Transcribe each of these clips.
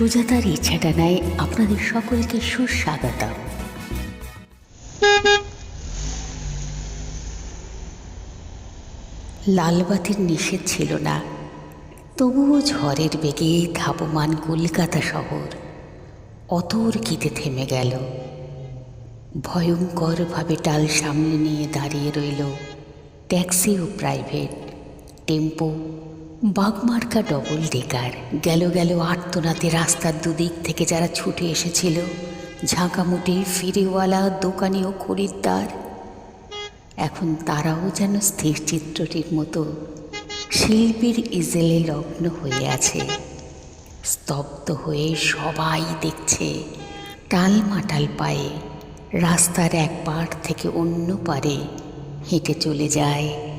সুজাতার ইচ্ছাটা নাই আপনাদের সকলকে সুস্বাগতম। লালবাতির নিষেধ ছিল না, তবুও ঝড়ের বেগে ধাবমান কলকাতা শহর অতর্কিতে থেমে গেল। ভয়ঙ্করভাবে টাল সামনে নিয়ে দাঁড়িয়ে রইল ট্যাক্সি ও প্রাইভেট, টেম্পো বাগমার্কা ডবল ডেকার। গেল গেল আর্তনাতে রাস্তার দুদিক থেকে যারা ছুটে এসেছিল, ঝাঁকামুটি, ফিরেওয়ালা, দোকানি ও খরিদ্দার। এখন তারাও যেন স্থির চিত্রটির মতো শিল্পীর ইজেলে লগ্ন হয়ে আছে। স্তব্ধ হয়ে সবাই দেখছে, টালমাটাল পায়ে রাস্তার এক পাড় থেকে অন্য পারে হেঁটে চলে যায়।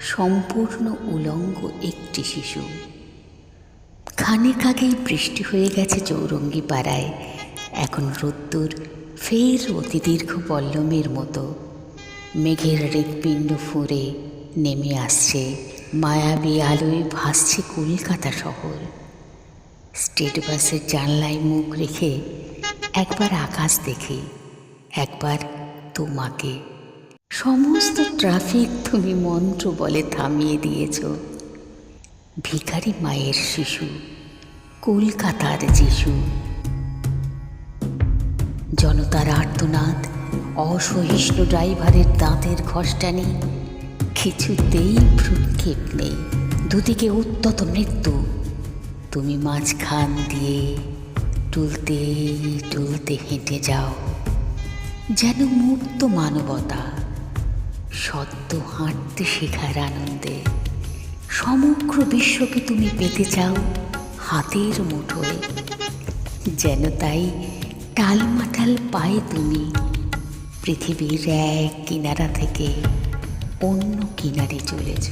সম্পূর্ণ উলঙ্গ একটি শিশু। খানিক আগেই বৃষ্টি হয়ে গেছে চৌরঙ্গি পাড়ায়। এখন রোদ্দুর ফের অতি দীর্ঘ পল্লমের মতো। মেঘের হৃৎপিণ্ড ফুঁড়ে নেমে আসছে। মায়াবী আলোয় ভাসছে কলকাতা শহর। স্টেট বাসের জানলায় মুখ রেখে একবার আকাশ দেখি, একবার তোমাকে। সমস্ত ট্রাফিক তুমি মন্ত্র বলে থামিয়ে দিয়েছ। ভিখারি মায়ের শিশু, কলকাতার যিশু। জনতার আর্তনাদ, অসহিষ্ণু ড্রাইভারের দাঁতের ঘষ্টানি কিছুতেই ভ্রুক্ষেপ নেই। দুদিকে উত্তত মৃত্যু। তুমি মাঝখান দিয়ে টুলতে টুলতে হেঁটে যাও। যেন মুক্ত মানবতা সদ্য হাঁটতে শেখার আনন্দে সমগ্র বিশ্বকে তুমি পেতে চাও হাতের মুঠোয়। যেন তাই টালমাটাল পায়ে তুমি পৃথিবীর এক কিনারা থেকে অন্য কিনারে চলেছ।